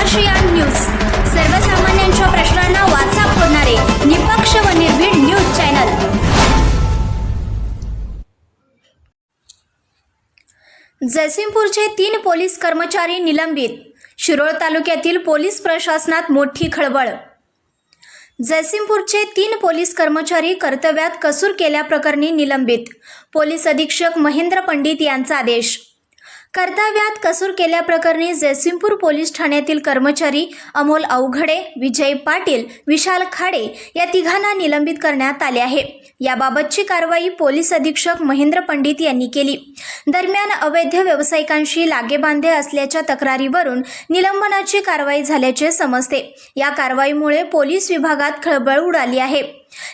महाशियान news. सर्वसामान्यांच्या प्रश्नांना वाचा फोडणारे निपक्ष व निर्भीड न्यूज चॅनल. जयसिंगपूरचे तीन पोलीस कर्मचारी निलंबित. शिरोळ तालुक्यातील पोलीस प्रशासनात मोठी खळबळ. जयसिंगपूरचे तीन पोलीस कर्मचारी कर्तव्यात कसूर केल्याप्रकरणी निलंबित. पोलीस अधीक्षक महेंद्र पंडित यांचा आदेश. कर्तव्यात कसूर केल्याप्रकरणी जयसिंगपूर पोलीस ठाण्यातील कर्मचारी अमोल अवघडे विजय पाटील विशाल खाडे या तिघांना निलंबित करण्यात आले आहे. याबाबतची कारवाई पोलीस अधीक्षक महेंद्र पंडित यांनी केली. दरम्यान अवैध व्यावसायिकांशी लागेबांधे असल्याच्या तक्रारीवरून निलंबनाची कारवाई झाल्याचे समजते. या कारवाईमुळे पोलीस विभागात खळबळ उडाली आहे.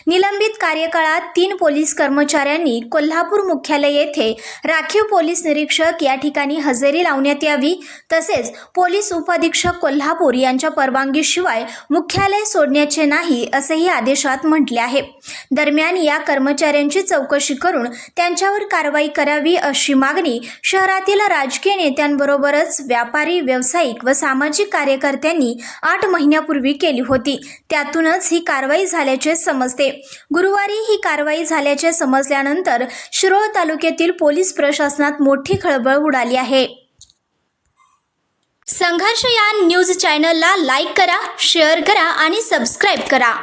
निलंबित कार्यकाळात तीन पोलीस कर्मचाऱ्यांनी कोल्हापूर मुख्यालय येथे राखीव पोलीस निरीक्षक या ठिकाणी हजेरी लावण्यात यावी तसेच पोलीस उपाधीक्षक कोल्हापूर यांच्या परवानगीशिवाय मुख्यालय सोडण्याचे नाही असेही आदेशात म्हटले आहे. दरम्यान या कर्मचाऱ्यांची चौकशी करून त्यांच्यावर कारवाई करावी अशी मागणी शहरातील राजकीय नेत्यांबरोबरच व्यापारी व्यावसायिक व सामाजिक कार्यकर्त्यांनी आठ महिन्यापूर्वी केली होती. त्यातूनच ही कारवाई झाल्याचे समज समजते गुरुवारी ही कारवाई झाल्याचे समजल्यानंतर शिरोळ तालुक्यातील पोलीस प्रशासनात मोठी खळबळ उडाली आहे. संघर्ष या न्यूज चॅनलला लाईक करा शेअर करा आणि सबस्क्राईब करा.